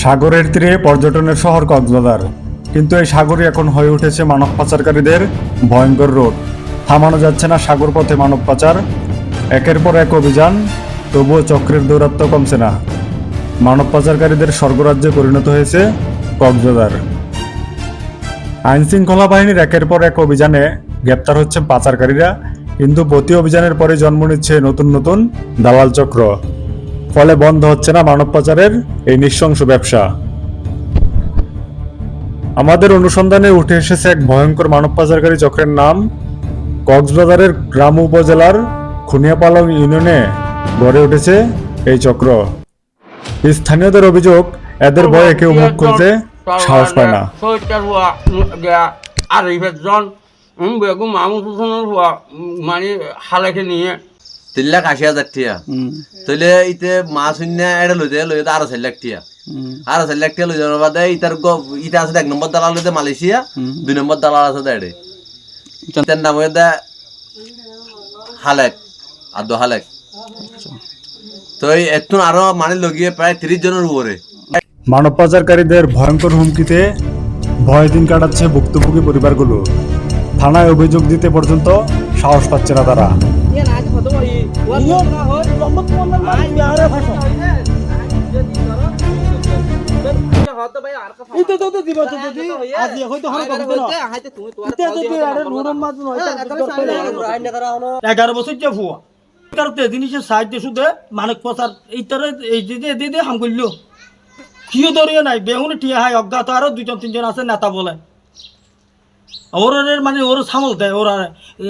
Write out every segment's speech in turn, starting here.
সাগরের তীরে পর্যটনের শহর কক্সবাজার। কিন্তু এই সাগরই এখন হয়ে উঠেছে মানব পাচারকারীদের ভয়ঙ্কর রোড থামানো যাচ্ছে না সাগর পথে মানব পাচার। একের পর এক অভিযান, তবুও চক্রের দৌরাত্ম কমছে না। মানব পাচারকারীদের স্বর্গরাজ্যে পরিণত হয়েছে কক্সবাজার। আইনশৃঙ্খলা বাহিনীর একের পর এক অভিযানে গ্রেপ্তার হচ্ছে পাচারকারীরা। কিন্তু প্রতি অভিযানের পরে জন্ম নিচ্ছে নতুন নতুন দালাল চক্র। ফলে বন্ধ হচ্ছে না মানব পাচারের এই নৃশংস ব্যবসা। আমাদের অনুসন্ধানে উঠে এসেছে এক ভয়ঙ্কর মানব পাচারকারী চক্রের নাম কক্সবাজারের গ্রাম উপজেলার খুনিয়াপালং ইউনিয়নে গড়ে উঠেছে এই চক্র। স্থানীয়দের অভিযোগ, এদের ভয়ে কেউ মুখ খুলতে সাহস পায় না। বেগম মাহমুদ হোসেনের মানে হালাকে নিয়ে। তিন লাখ আশি হাজার টিয়া। তাহলে ইতে মাছ শূন্য এটা লইতে লইতে আরও চার লাখ টিয়া। আরও চার লাখ টিয়া লই যাওয়ার বাদে ইতার গ- ইটা আছে এক নম্বর দালাল লইতে মালয়েশিয়া দুই নম্বর দালাল আছে দেড়ে ইতার নাম হয়ে দে হালেক আর হালেক। তো এই এতুন আরও মানে লগিয়ে প্রায় তিরিশ জনের উপরে মানব পাচারকারীদের ভয়ঙ্কর হুমকিতে ভয় দিন কাটাচ্ছে ভুক্তভোগী পরিবারগুলো থানায় অভিযোগ দিতে পর্যন্ত সাহস পাচ্ছে না তারা। এগারো বছর যে ফুয়া কারতে জিনিসের সাহায্য শুধু মানক প্রচার এইটারে এই যে যে দিয়ে হাম করল কিও নাই, বেহুনে টিয়া হাই অজ্ঞাত আরও দুজন তিনজন আছে নেতা বলে। ওর মানে ওর সামল দেয়, ওরা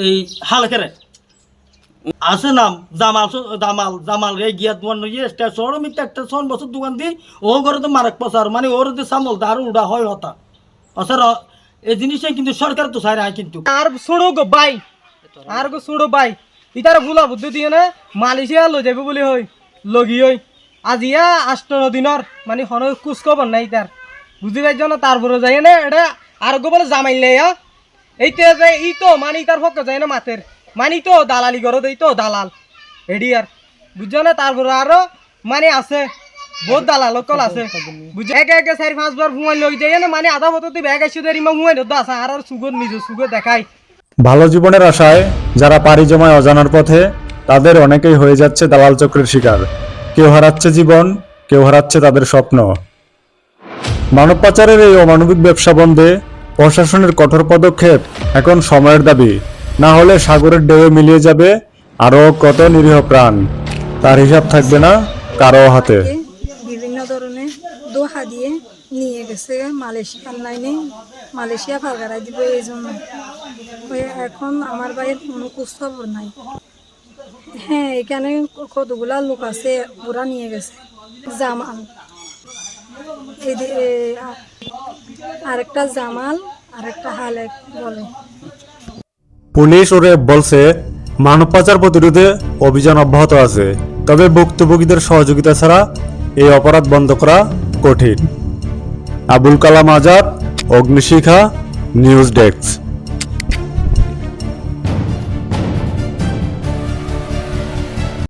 এই হাল খেরে আছে নাম, জামাল জামাল জামাল রে গিয়া তোমার ইয়ে স্টেশন মিথ্যা একটা ছন বছর দোকান দি, ও ঘরে তো মারক পাচার মানে ওর যে সামল দার উড়া হয় হতা। অসার এই জিনিসে কিন্তু সরকার তো চাই না কিন্তু। আর ছোড়ো গো বাই, আর গো ছোড়ো বাই, ইতার ভুলা বুদ্ধি দিয়ে না, মালয়েশিয়া লৈ যাব বুলি হই লগি হই আজিয়া আষ্ট দিনৰ মানে হন কুচ খবৰ নাই তার বুঝি পাইছ না তারপরে যাই না, এটা আর গো বলে জামাইলে আ এইতে যে ই তো মানে ইতার পক্ষে যায় না মাতের। মানে তো দালালি করো, দেই তো দালাল। এডি আর। বুঝছ না? তারপরে আরও মানে আছে। বহুত দালাল কল আছে। বুঝছ? একে একে চারি পাঁচবার ফুমাই লৈ যায় না মানে আধা বছর তুই ব্যাগ আসছো দেরি ফুমাই ধরতে আর আর সুগর নিজ সুগর দেখাই। ভালো জীবনের আশায় যারা পাড়ি জমায় অজানার পথে, তাদের অনেকেই হয়ে যাচ্ছে দালাল চক্রের শিকার। কেউ হারাচ্ছে জীবন, কেউ হারাচ্ছে তাদের স্বপ্ন। মানব পাচারের এই অমানবিক ব্যবসা বন্ধে প্রশাসনের কঠোর পদক্ষেপ এখন সময়ের দাবি। না হলে সাগরের ঢেউয়ে মিলিয়ে যাবে, আরও কত নিরীহ প্রাণ। তার হিসাব থাকবে না কারও হাতে। বিভিন্ন ধরনের দোহা দিয়ে নিয়ে গেছে মালয়েশিয়ার লাইনে মালয়েশিয়া ফালগারাই দিব এই জন্য। এখন আমার ভাইয়ের কোনো খবর নাই। হ্যাঁ এখানে কতগুলা লোক আছে, ওরা নিয়ে গেছে। জামাল। আরেকটা জামাল, আরেকটা হালেক বলে। পুলিশ ওরে বলছে মানব পাচার প্রতিরোধে অভিযান অব্যাহত আছে। তবে ভুক্তভোগীদের সহযোগিতা ছাড়া এই অপরাধ বন্ধ করা কঠিন। Abul Kalam Azad, Agnishikha, news desk.